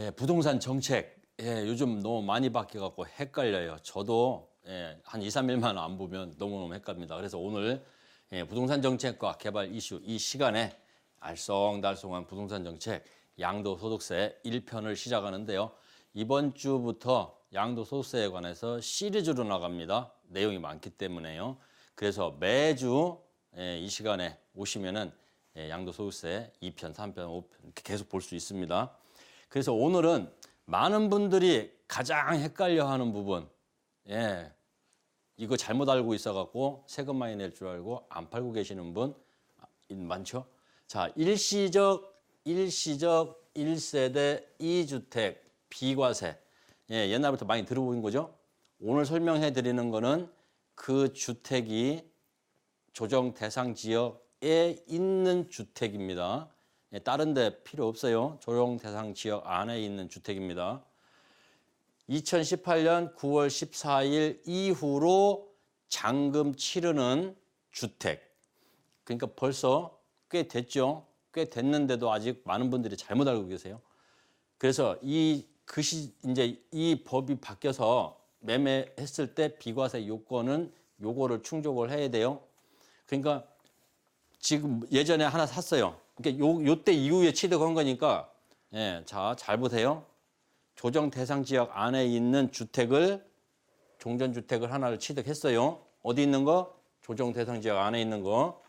예, 부동산 정책 예, 요즘 너무 많이 바뀌어갖고 헷갈려요. 저도 예, 한 2, 3일만 안 보면 너무너무 헷갈립니다. 그래서 오늘 예, 부동산 정책과 개발 이슈 이 시간에 알쏭달쏭한 부동산 정책 양도소득세 1편을 시작하는데요. 이번 주부터 양도소득세에 관해서 시리즈로 나갑니다. 내용이 많기 때문에요. 그래서 매주 예, 이 시간에 오시면은 예, 양도소득세 2편, 3편, 5편 이렇게 계속 볼 수 있습니다. 그래서 오늘은 많은 분들이 가장 헷갈려 하는 부분, 예, 이거 잘못 알고 있어 갖고 세금 많이 낼 줄 알고 안 팔고 계시는 분 많죠? 자, 일시적, 일시적 1세대 2주택 비과세. 예, 옛날부터 많이 들어보인 거죠? 오늘 설명해 드리는 거는 그 주택이 조정 대상 지역에 있는 주택입니다. 예, 다른 데 필요 없어요. 조정 대상 지역 안에 있는 주택입니다. 2018년 9월 14일 이후로 잔금 치르는 주택. 그러니까 벌써 꽤 됐죠. 꽤 됐는데도 아직 많은 분들이 잘못 알고 계세요. 그래서 이 그시 이제 이 법이 바뀌어서 매매했을 때 비과세 요건은 요거를 충족을 해야 돼요. 그러니까 지금 예전에 하나 샀어요. 그러니까 요 요때 이후에 취득한 거니까 예, 자, 잘 보세요. 조정 대상 지역 안에 있는 주택을 종전 주택을 하나를 취득했어요. 어디 있는 거? 조정 대상 지역 안에 있는 거.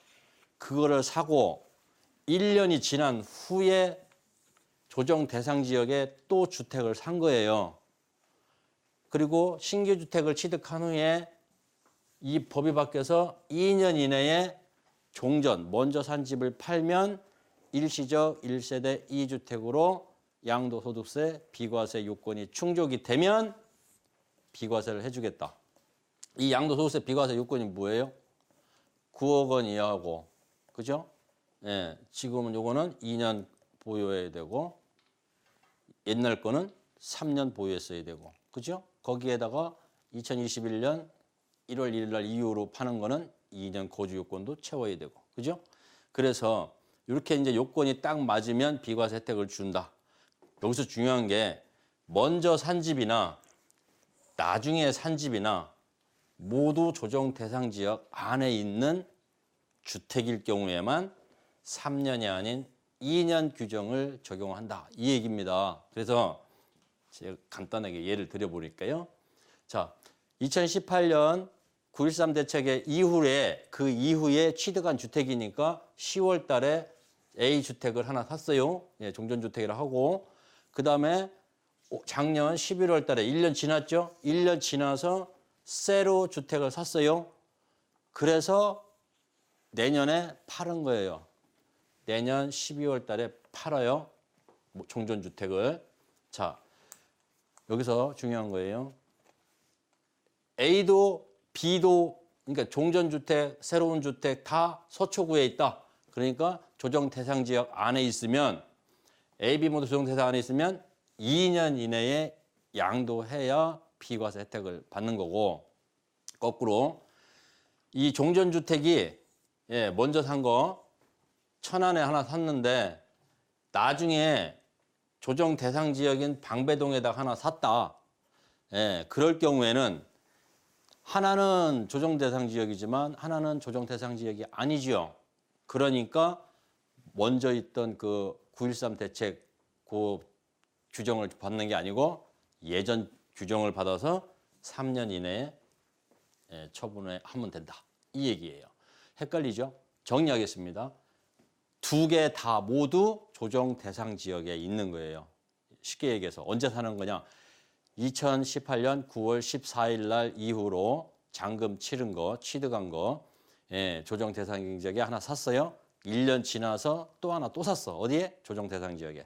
그거를 사고 1년이 지난 후에 조정 대상 지역에 또 주택을 산 거예요. 그리고 신규 주택을 취득한 후에 이 법이 바뀌어서 2년 이내에 종전 먼저 산 집을 팔면 일시적 1세대 2주택으로 양도소득세 비과세 요건이 충족이 되면 비과세를 해주겠다. 이 양도소득세 비과세 요건이 뭐예요? 9억 원 이하고 그죠? 예, 지금은 요거는 2년 보유해야 되고 옛날 거는 3년 보유했어야 되고 그죠? 거기에다가 2021년 1월 1일 날 이후로 파는 거는 2년 거주 요건도 채워야 되고 그죠? 그래서 이렇게 이제 요건이 딱 맞으면 비과세 혜택을 준다. 여기서 중요한 게 먼저 산 집이나 나중에 산 집이나 모두 조정 대상 지역 안에 있는 주택일 경우에만 3년이 아닌 2년 규정을 적용한다. 이 얘기입니다. 그래서 제가 간단하게 예를 들어보니까요. 자, 2018년 9.13 대책의 이후에 그 이후에 취득한 주택이니까 10월 달에 A 주택을 하나 샀어요. 예, 종전 주택이라 하고 그다음에 작년 11월 달에 1년 지났죠. 1년 지나서 새로 주택을 샀어요. 그래서 내년에 파는 거예요. 내년 12월 달에 팔아요. 뭐 종전 주택을. 자, 여기서 중요한 거예요. A도 B도 그러니까 종전 주택, 새로운 주택 다 서초구에 있다. 그러니까 조정 대상 지역 안에 있으면 A, B 모두 조정 대상 안에 있으면 2년 이내에 양도해야 비과세 혜택을 받는 거고 거꾸로 이 종전 주택이 예, 먼저 산 거 천안에 하나 샀는데 나중에 조정 대상 지역인 방배동에다 하나 샀다. 예, 그럴 경우에는 하나는 조정 대상 지역이지만 하나는 조정 대상 지역이 아니지요. 그러니까 먼저 있던 그 9.13 대책 그 규정을 받는 게 아니고 예전 규정을 받아서 3년 이내에 예, 처분을 하면 된다. 이 얘기예요. 헷갈리죠? 정리하겠습니다. 두 개 다 모두 조정 대상 지역에 있는 거예요. 쉽게 얘기해서 언제 사는 거냐? 2018년 9월 14일 날 이후로 잔금 치른 거, 취득한 거, 예, 조정 대상 지역에 하나 샀어요. 1년 지나서 또 하나 또 샀어. 어디에? 조정 대상 지역에.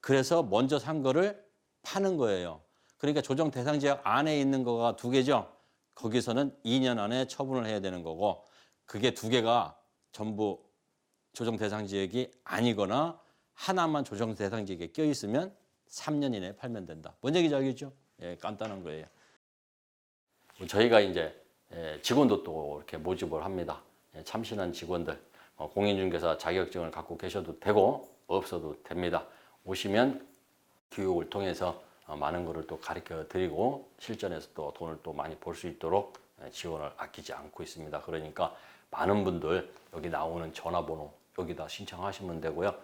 그래서 먼저 산 거를 파는 거예요. 그러니까 조정 대상 지역 안에 있는 거가 두 개죠. 거기서는 2년 안에 처분을 해야 되는 거고 그게 두 개가 전부 조정 대상 지역이 아니거나 하나만 조정 대상 지역에 껴 있으면 3년 이내에 팔면 된다. 뭔 얘기인지 알겠죠? 예, 간단한 거예요. 저희가 이제 예, 직원도 또 이렇게 모집을 합니다. 예, 참신한 직원들, 어, 공인중개사 자격증을 갖고 계셔도 되고 없어도 됩니다. 오시면 교육을 통해서 어, 많은 것을 또 가르쳐 드리고 실전에서 또 돈을 또 많이 벌 수 있도록 예, 지원을 아끼지 않고 있습니다. 그러니까 많은 분들 여기 나오는 전화번호 여기다 신청하시면 되고요.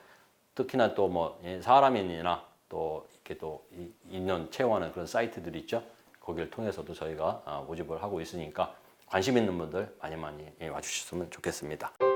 특히나 또 뭐 사람인이나 또 이렇게 또 이- 인연 채용하는 그런 사이트들 있죠. 거기를 통해서도 저희가 아, 모집을 하고 있으니까 관심 있는 분들 많이 많이 예, 와주셨으면 좋겠습니다.